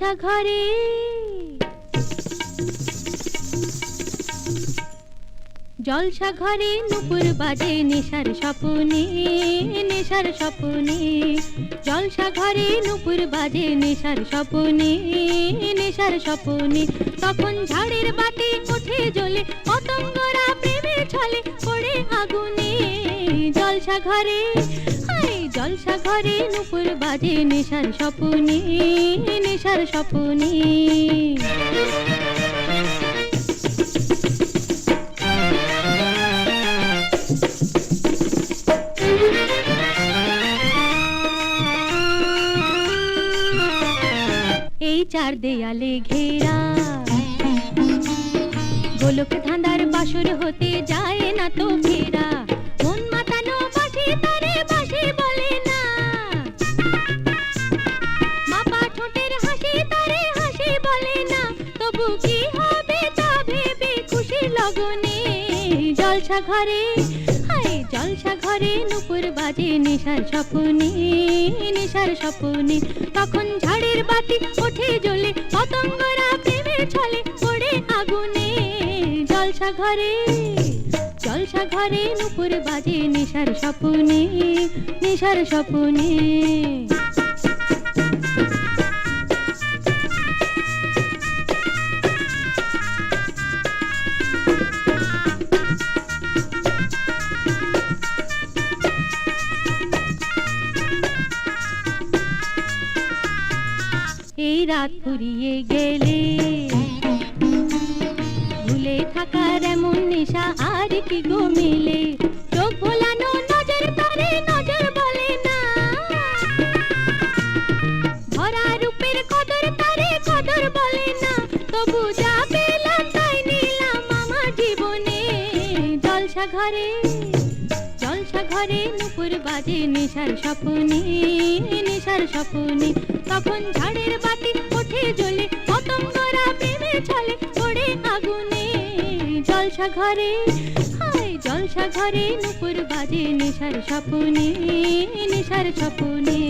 জলসা ঘরে জলসা ঘরে নুপুর বাজে নেশার স্বপনে নেশার স্বপনে। জলসা ঘরে নুপুর বাজে নেশার স্বপনে নেশার স্বপনে। তখন ঝাড়ের বাতি ওঠে জ্বলে, পতঙ্গরা প্রেমে ছলে পড়ে আগুনে। জলসা ঘরে জলসা ঘরে নুপুর বাজে নেশার নেশার এই চার দেয়ালে ঘেরা, গোলক ধাঁধার বাসর হতে যায় না তো লগনে জলসা ঘরে, হায়, জলসা ঘরে নুপুর বাজে নেশার স্বপনে নেশার স্বপনে। তখন ঝাড়ের বাতি ওঠে জ্বলে পতঙ্গরা প্রেমে ছলে পড়ে আগুনে। জলসা ঘরে জলসা ঘরে নুপুর বাজে নেশার স্বপনে নেশার স্বপনে। রাত ফুরিয়ে গেলে। ভুলে থাকার এমন নেশা আর কি গো মিলে? চোখ ভোলানো নজর তারে নজর বলে না। ভরা রূপের কদর তারে কদর বলে না। তবু যা পেলাম তাই নিলাম আমার জীবনে। জলসা ঘরে জলসা ঘরে নুপুর বাজে নেশার নেশার তখন ঝাড়ের ওঠে জ্বলে পতঙ্গরা প্রেমে চলে পড়ে আগুনে জলসা ঘরে। হায়, জলসা ঘরে নুপুর বাজে নেশার স্বপনে নেশার স্বপনে।